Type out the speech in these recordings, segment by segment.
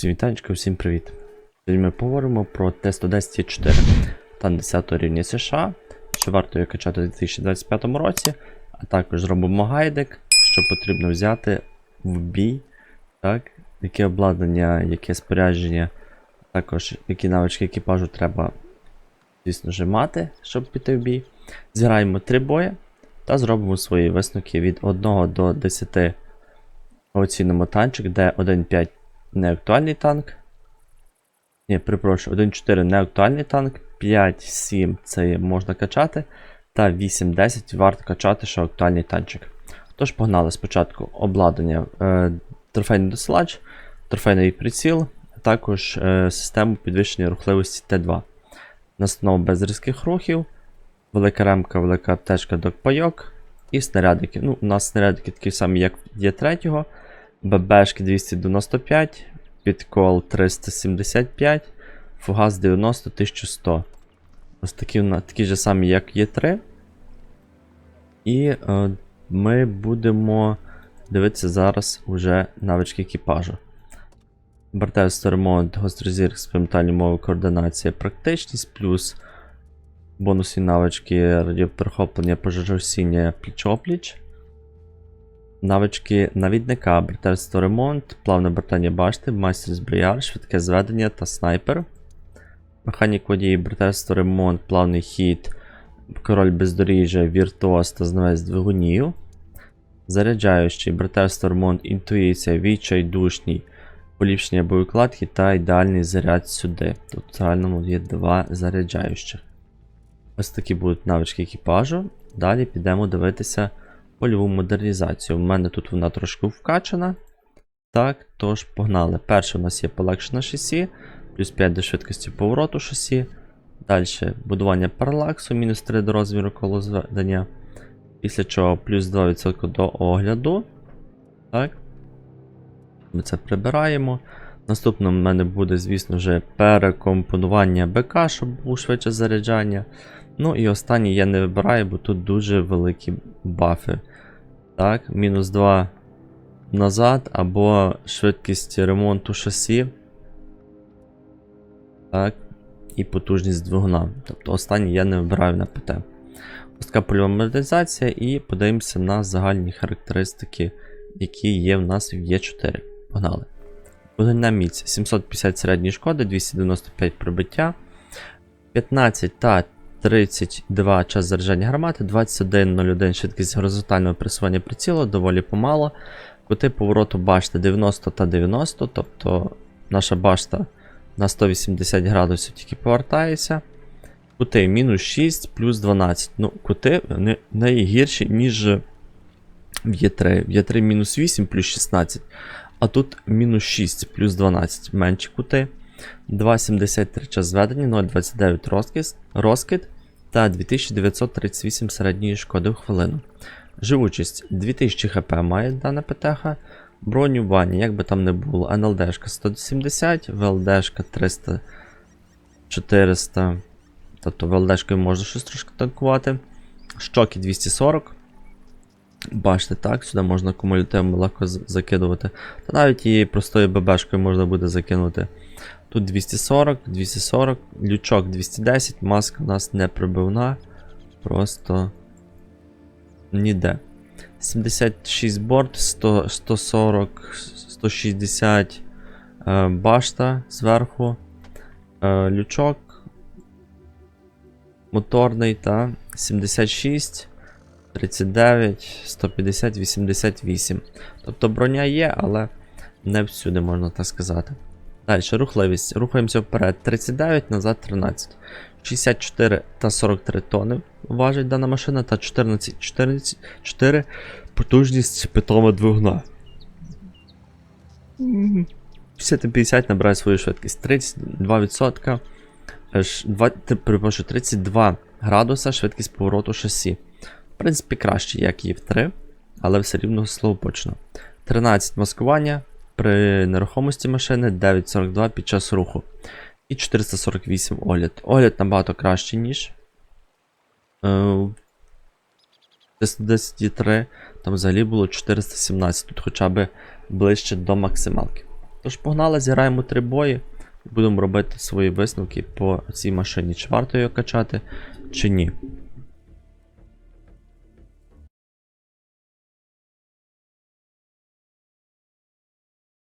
Всім вітанечко, всім привіт. Сьогодні ми поговоримо про Т-110 4 та 10 рівня США, що варто її качати у 2025 році, а також зробимо гайдик, що потрібно взяти в бій, так, яке обладнання, яке спорядження, також які навички екіпажу треба, звісно ж, мати, щоб піти в бій. Зіграємо три бої та зробимо свої висновки від 1 до 10 оцінимо танчик, де 1.5 не актуальний танк. Ні, перепрошую, 1.4 не актуальний танк, 5-7 це можна качати, та 8-10 варто качати, що актуальний танчик. Тож погнали спочатку обладнання е, трофейний досилач, трофейний приціл, а також е, систему підвищення рухливості Т2. Настанова без різких рухів, велика ремка, велика аптечка докпайок і снарядики. Ну, у нас снарядики такі самі, як є третього. ББшки 295, підкол 375, фугас 90 1100. Ось такі, такі ж самі, як є 3. І е, ми будемо дивитися зараз уже навички екіпажу. Бортевський ремонт, гострозір, експериментальні мови, координація, практичність, плюс бонусні навички радіоперехоплення, пожежогасіння пліч-опліч. Навички навідника, братерство ремонт, плавне братання башти, майстер зброяр, швидке зведення та снайпер. Механік водій, братерство ремонт, плавний хід, король бездоріжжя, віртуоз та знавець двигунів. Заряджаючий, братерство ремонт, інтуїція, відчай душній, поліпшення боєкладки та ідеальний заряд сюди. Тут в загальному є два заряджаючих. Ось такі будуть навички екіпажу. Далі підемо дивитися польову модернізацію. У мене тут вона трошки вкачана. Так, тож погнали. Перше у нас є полегшена шасі, плюс 5 до швидкості повороту шасі. Далі будування паралаксу, мінус 3 до розміру колозведення. Після чого плюс 2% до огляду. Так. Ми це прибираємо. Наступним в мене буде, звісно ж, перекомпонування БК, щоб було швидше заряджання. Ну і останній я не вибираю, бо тут дуже великі бафи. Так, мінус 2 назад, або швидкість ремонту шасі. Так. І потужність двигуна. Тобто останній я не вибираю на ПТ. Ось польова модернізація, і подивимося на загальні характеристики, які є в нас в Є4. Погнали. Вогненна міць 750 середньої шкоди, 295 прибиття, 15 та 32 час заряджання гармати, 21.01 швидкість горизонтального пресування прицілу, доволі помало. Кути повороту башти 90 та 90, тобто наша башта на 180 градусів тільки повертається. Кути мінус 6 плюс 12. Ну, кути вони найгірші, ніж в Є3. В Є3 мінус 8 плюс 16. А тут мінус 6 плюс 12 менші кути. 2,73 час зведення, 0,29 розкид, розкид та 2938 середньої шкоди в хвилину. Живучість 2000 хп має дана ПТХ. Бронювання, як би там не було, НЛДшка 170, ВЛДшка 300 400. Тобто ВЛДшкою можна щось трошки танкувати. Щоки 240. Бачите, так, сюди можна кумулятивно легко закидувати. Та навіть і простою ББшкою можна буде закинути. Тут 240, 240, лючок 210, маска у нас не прибивна. Просто ніде. 76 борт, 100, 140, 160 е, башта зверху. Е, лючок. Моторний та 76. 39, 150, 88. Тобто броня є, але не всюди, можна так сказати. Далі, рухливість. Рухаємося вперед. 39, назад 13. 64 та 43 тони важить дана машина, та 14, 14, 4 потужність питома двигуна. 50-50 набирає свою швидкість. 32%. е, ш- два- ти- перепрошую, 32 градуса швидкість повороту шасі. В принципі, краще, як і в 3, але все рівно слабопочно. 13 маскування при нерухомості машини, 9.42 під час руху. І 448 огляд. Огляд набагато краще, ніж. Е, там взагалі було 417, тут хоча б ближче до максималки. Тож погнали, зіграємо три бої. Будемо робити свої висновки по цій машині. Чи варто її качати, чи ні.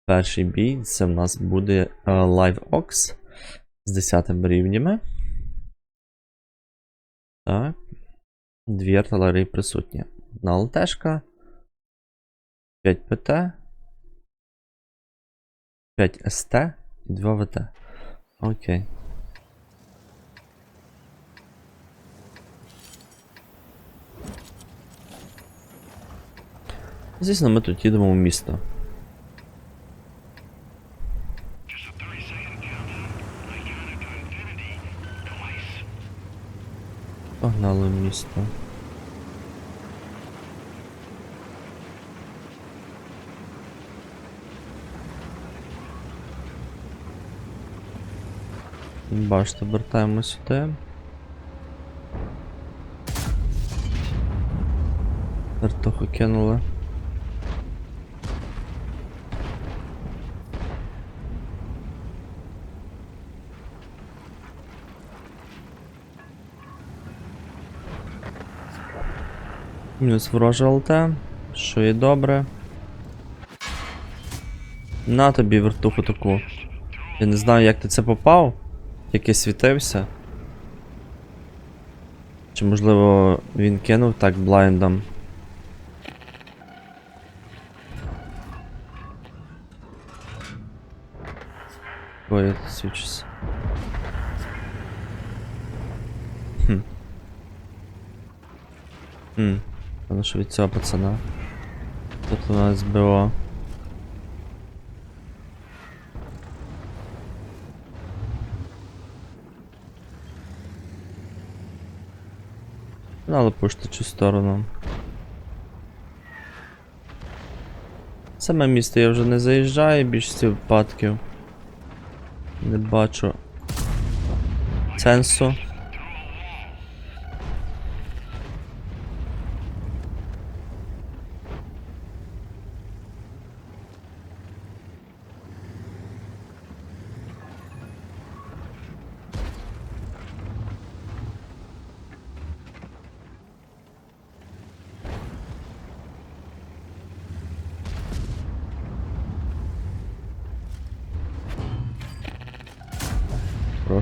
Перший бій це в нас буде е, Live Ox з 10 рівнями. Так. Дві артилерії присутні. Одна ЛТшка. 5 ПТ. 5 СТ і 2 ВТ. Окей. Звісно, ми тут їдемо в місто. Погнали в місто. Бачите, вертаємо сюди. Вертуху кинули. Мінус ворожа ЛТ, що і добре. На тобі вертуху таку. Я не знаю, як ти це попав, який світився. Чи можливо він кинув так блайндом. Ой, я свічуся. Хм. Хм. Певно, що від цього пацана. Тут у нас БО. Ну, але пушти цю сторону. Саме місто я вже не заїжджаю, більшості випадків. Не бачу сенсу.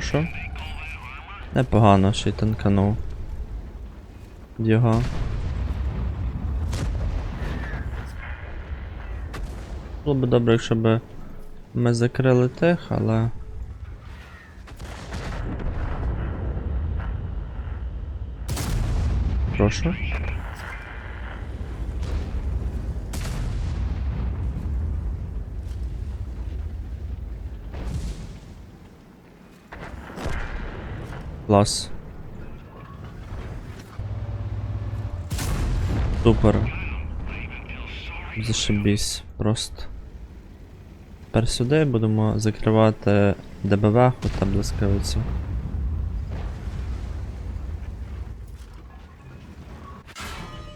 Прошу. Непогано, ще й танканув. Його. Було б добре, якщо б ми закрили тих, але. Прошу. Клас. Супер. Зашибісь просто. Тепер сюди будемо закривати ДБВ та блискавицю.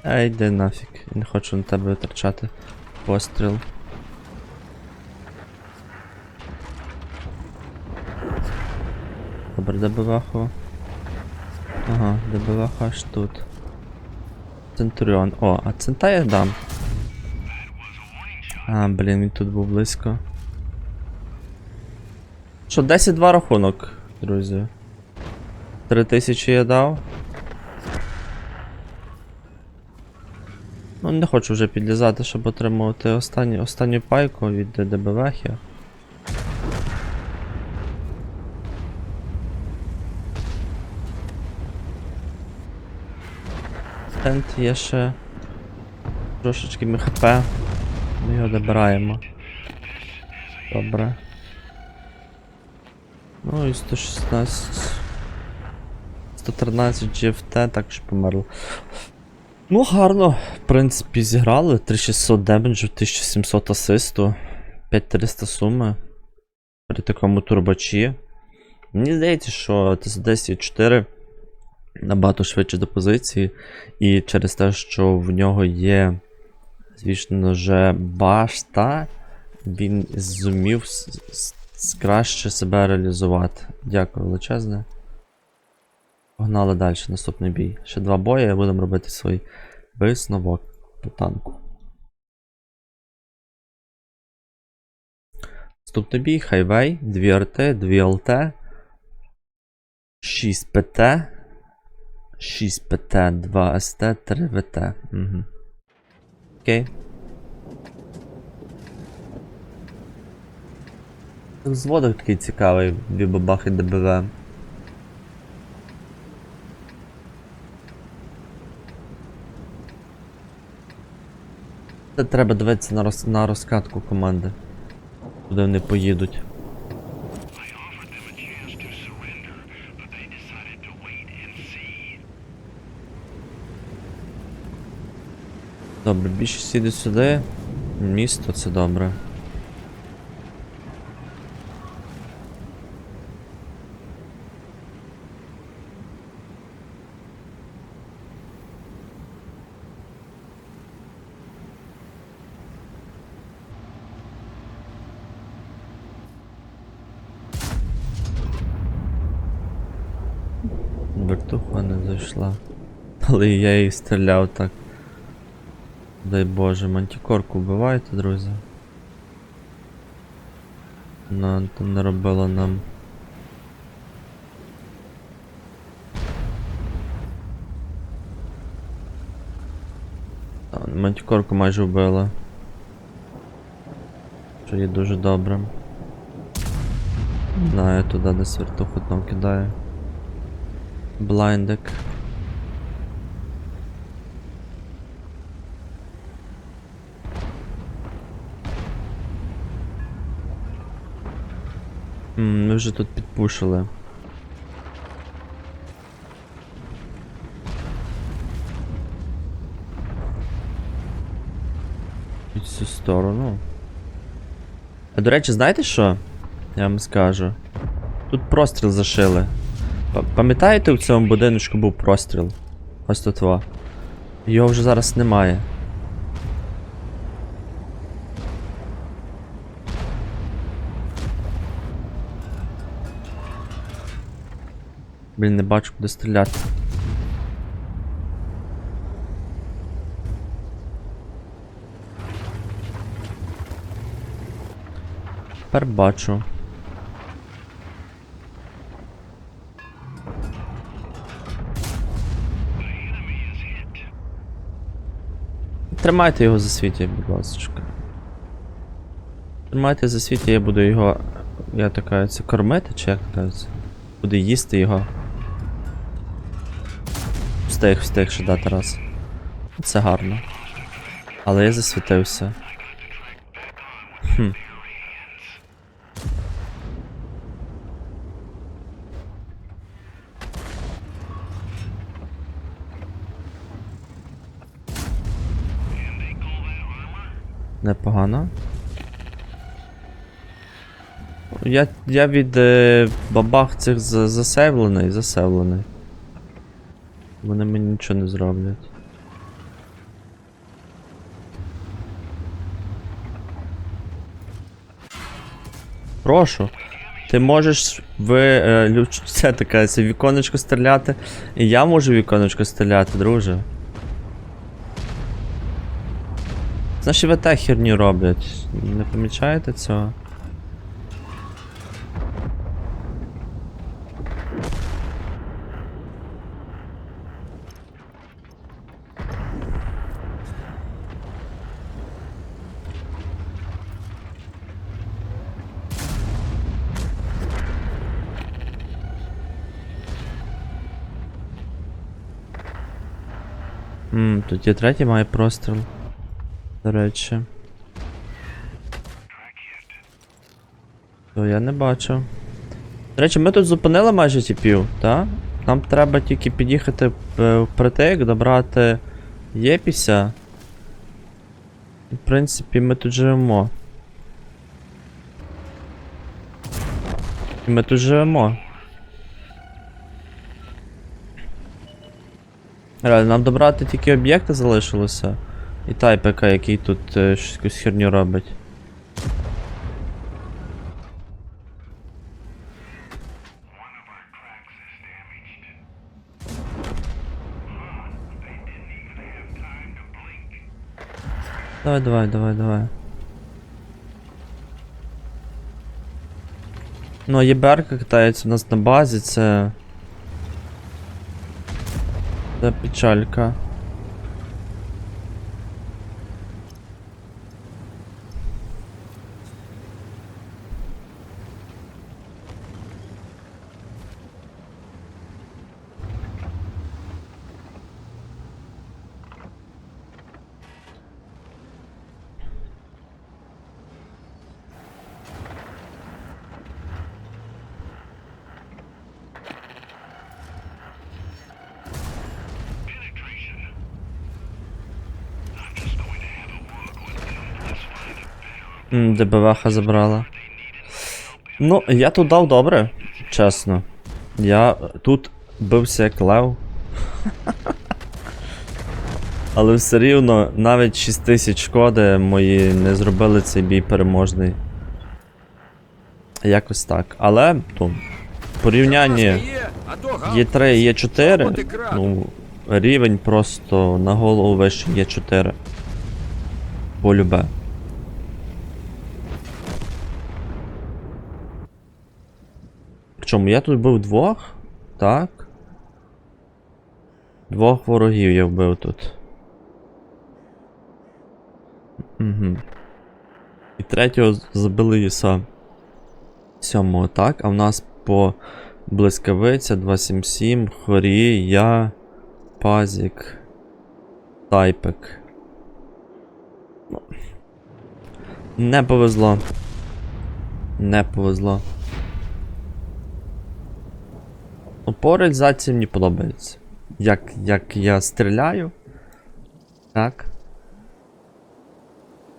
Ей, йди нафіг, я не хочу на тебе витрачати постріл. Добре, ДБВ. Ага, ДБВ аж тут. Центуріон. О, а цента я дам. А, блін, він тут був близько. Що, 10-2 рахунок, друзі. 3000 я дав. Ну, не хочу вже підлізати, щоб отримувати останню, останню пайку від ДБВ. Тент є ще трошечки МХП. Ми його добираємо. Добре. Ну і 116. 113 GFT також померло. Ну, гарно, в принципі, зіграли. 3600 демеджу, 1700 асисту, 5300 суми. При такому турбачі. Мені здається, що ТС-10 4 набагато швидше до позиції. І через те, що в нього є, звісно же, башта, він зумів краще себе реалізувати. Дякую величезне. Погнали далі, наступний бій. Ще два бої, і будемо робити свій висновок по танку. Наступний бій, хайвей, 2 РТ, 2 ЛТ, 6 ПТ, 6 ПТ, 2 СТ, 3 ВТ. Угу. Окей. Зводок такий цікавий, дві бабахи ДБВ. Це треба дивитися на, роз... на розкатку команди. Куди вони поїдуть. Добре, більшість їде сюди. Місто це добре. Вертуха не зайшла. Але я її стріляв так. Дай Боже, мантікорку вбивайте, друзі. Вона там не робила нам. А, Мантікорку майже вбила. Що є дуже добре. Знаю, туди десь вертуху там кидає. Блайндик. Ми вже тут підпушили. Під цю сторону. А до речі, знаєте що? Я вам скажу. Тут простріл зашили. Пам'ятаєте, в цьому будиночку був простріл? Ось тут. Його вже зараз немає. Блін, не бачу, куди стріляти. Тепер бачу. Тримайте його за світі, будь ласка. Тримайте за світі, я буду його. Я така це кормити, чи як кажеться? Буду їсти його. Встиг, встиг ще дати раз. Це гарно. Але я засвітився. Хм. Непогано. Я, я від е, бабах цих за- засейвлений, засейвлений. Вони мені нічого не зроблять. Прошу. Ти можеш в е, це таке, це віконечко стріляти. І я можу віконечко стріляти, друже. Наші ВТ херню роблять. Не помічаєте цього? Ммм, тут є третій має простріл. До речі. То я не бачив. До речі, ми тут зупинили майже тіпів, так? Нам треба тільки під'їхати е, впритик, добрати Єпіся. В принципі, ми тут живемо. І Ми тут живемо. Реально, нам добрати тільки об'єкти залишилося. І тайпека, який тут е, щось якусь херню робить. Давай, давай, давай, давай. Ну, єберка катається у нас на базі, це... Печалька. ДБВХ забрала. Ну, я тут дав добре, чесно. Я тут бився як лев. Але все рівно навіть 6 тисяч шкоди мої не зробили цей бій переможний. Якось так. Але, то, в порівнянні Є, а то гав. Є3 і Є4, ну, рівень просто на голову вище Є4. Полюбе. Причому я тут вбив двох, так. Двох ворогів я вбив тут. Угу. І третього забили Іса. Сьомого, так. А в нас по блискавиця 277, хорі, я, пазік, тайпик. Ну. Не повезло. Не повезло. Ну, по реалізації мені подобається. Як, як я стріляю. Так.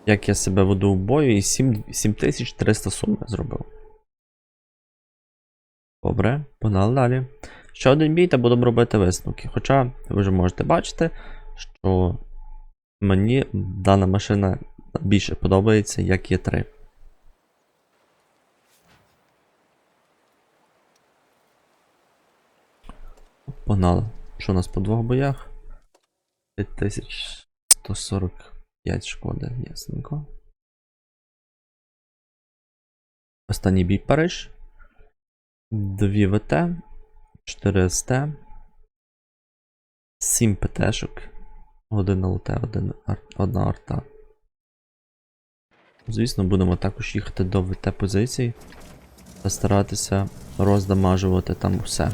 Як я себе веду в бою і 7, 7300 сум я зробив. Добре, погнали далі. Ще один бій та будемо робити висновки. Хоча ви вже можете бачити, що мені дана машина більше подобається, як є 3. Погнали. Що у нас по двох боях? 5145 шкоди, ясненько. Останній бій Париж. 2 ВТ, 4 СТ, 7 ПТшок, 1 ЛТ, 1 арта. Звісно, будемо також їхати до ВТ позицій та старатися роздамажувати там все.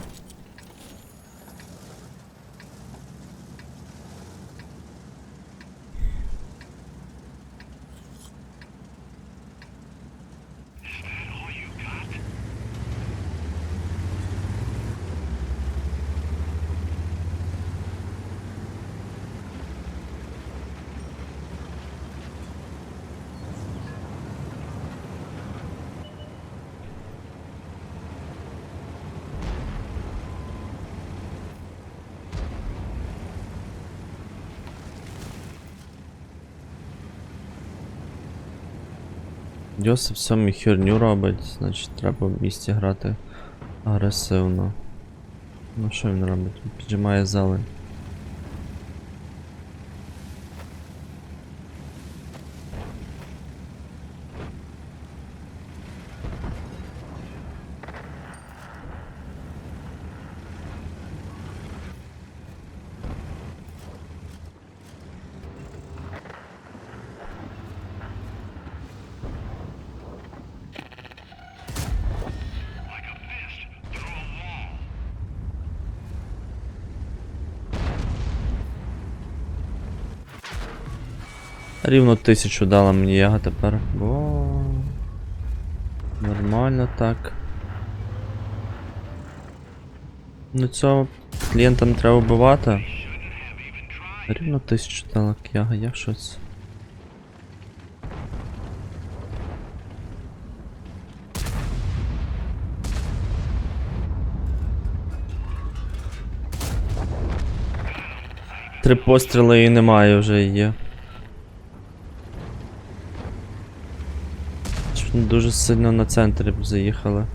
Йосип сьомий херню робить, значить треба в місті грати агресивно. Ну що він робить? Піджимає зелень. Рівно тисячу дала мені яга тепер. Бо. Нормально так. Ну цього клієнта не треба вбивати. Рівно тисячу дала яга, я в шоці. Три постріли і немає вже є. дуже сильно на центрі заїхали.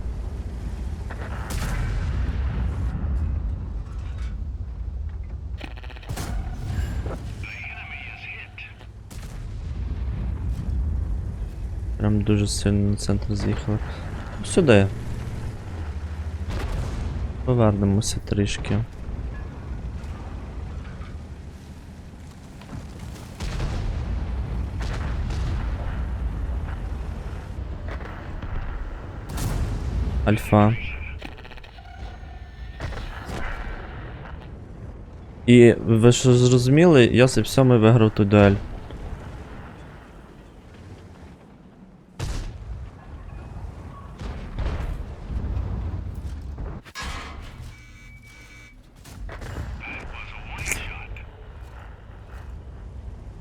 Прям дуже сильно на центр заїхали. Сюди. Повернемося трішки. Альфа. І ви що зрозуміли, Йосип сьомий виграв ту дуель.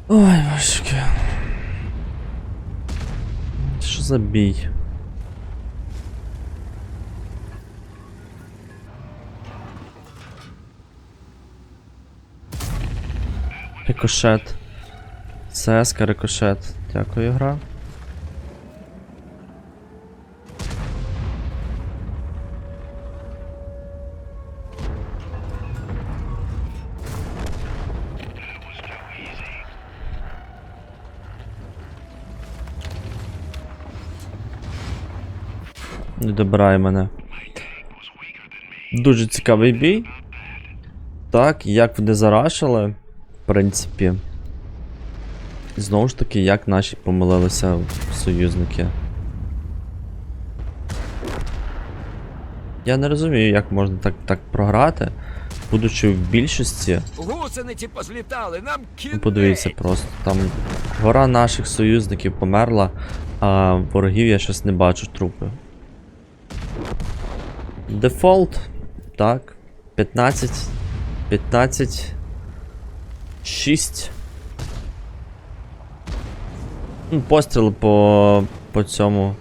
Ой, важке. Що за бій? Рикошет. ЦСК рикошет. Дякую, гра. Не добирає мене. Дуже цікавий бій. Так, як вони зарашили, принципі. Знову ж таки, як наші помилилися союзники. Я не розумію, як можна так, так програти, будучи в більшості. Гусениці позлітали, нам Ну, кінець. подивіться просто, там гора наших союзників померла, а ворогів я щось не бачу трупи. Дефолт. Так. 15. 15. 6. Ну, Постріл по, по цьому.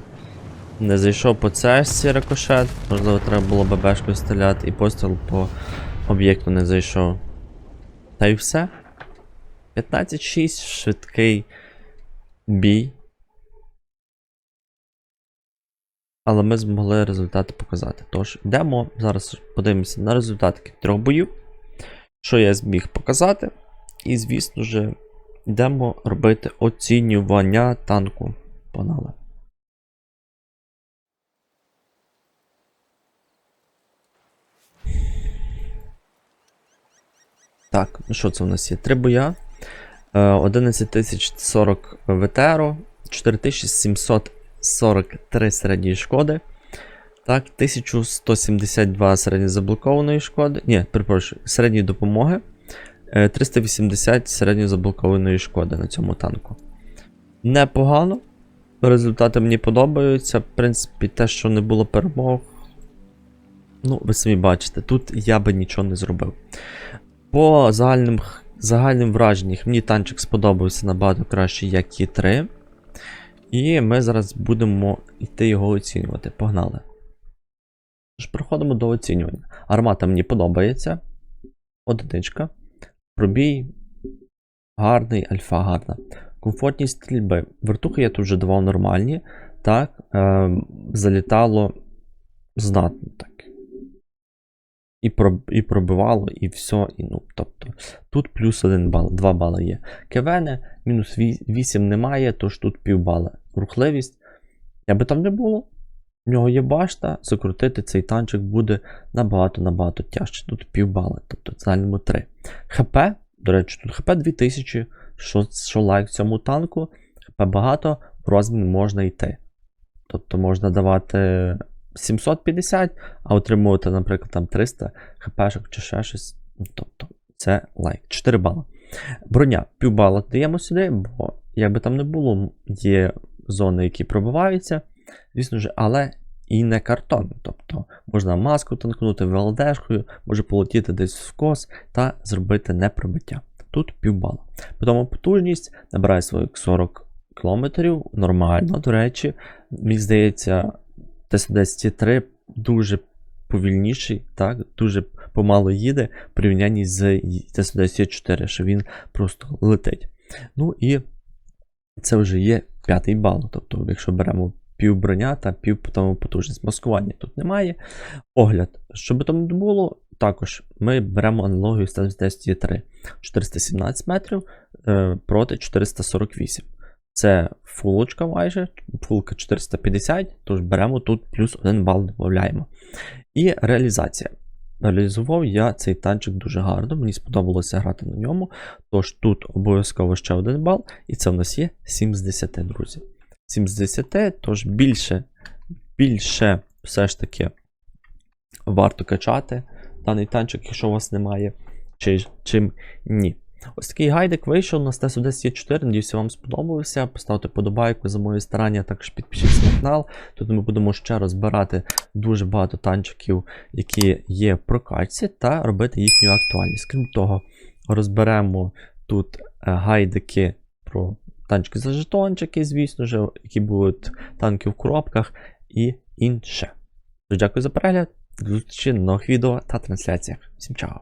Не зайшов по цесці рикошет. Можливо, треба було ББшкою стріляти, і постріл по об'єкту не зайшов. Та й все. 15-6, швидкий бій. Але ми змогли результати показати. Тож, йдемо. Зараз подивимося на результати трьох боїв. Що я зміг показати. І, звісно ж, йдемо робити оцінювання танку. Погнали. Так, ну що це у нас є? Три боя. Е, 11040 ВТР, 4743 середньої шкоди. Так, 1172 середньої заблокованої шкоди. Ні, перепрошую, середньої допомоги. Е, 380 середньої заблокованої шкоди на цьому танку. Непогано. Результати мені подобаються. В принципі, те, що не було перемог. Ну, ви самі бачите, тут я би нічого не зробив. По загальним, загальним враженням мені танчик сподобався набагато краще, як Є3. І ми зараз будемо йти його оцінювати. Погнали. Тож, переходимо до оцінювання. Армата мені подобається. Одиничка. Пробій. Гарний, альфа гарна. Комфортність стрільби. Вертухи я тут вже давав нормальні. Так, е, залітало знатно так. І, про, і пробивало, і все. І, ну, тобто, тут плюс 1 бал, 2 бали є. КВН мінус 8 немає, тож тут півбала. Рухливість. Як би там не було, в нього є башта, закрутити цей танчик буде набагато-набагато тяжче. Тут півбали, тобто в загальному 3. ХП, до речі, тут ХП 2000, що, що лайк цьому танку. ХП багато, в розмін можна йти. Тобто можна давати 750, а отримувати, наприклад, там 300 хпшок чи ще щось. Тобто, це лайк. 4 бала. Броня, півбала даємо сюди, бо як би там не було, є зони, які пробиваються, звісно ж, але і не картон. Тобто можна маску танкнути ВЛДшкою, може полетіти десь в кос та зробити непробиття. Тут півбала. Потім потужність набирає своїх 40 км, нормально, до речі. Мені здається, Т-110-3 дуже повільніший, так, дуже помало їде в порівнянні з Т-110-4, що він просто летить. Ну і це вже є п'ятий бал. Тобто, якщо беремо пів броня та пів потужність. Маскування тут немає. Огляд, що би там не було, також ми беремо аналогію з Т-110-3 417 метрів е, проти 448. Це фулочка майже, фулка 450, тож беремо тут плюс 1 бал додаємо. І реалізація. Реалізував я цей танчик дуже гарно, мені сподобалося грати на ньому. Тож тут обов'язково ще один бал, і це в нас є 7 з 10, друзі. 7 з 10, тож більше, більше все ж таки варто качати даний танчик, якщо у вас немає, чи, чим ні. Ось такий гайдик вийшов на Стесу 10 4 Надіюся, вам сподобався. Поставте подобайку за мої старання, також підпишіться на канал. Тут ми будемо ще розбирати дуже багато танчиків, які є в прокачці, та робити їхню актуальність. Крім того, розберемо тут е, гайдики про танчики за жетончики, звісно ж, які будуть танки в коробках і інше. Дякую за перегляд. До зустрічі нових відео та трансляціях. Всім чао!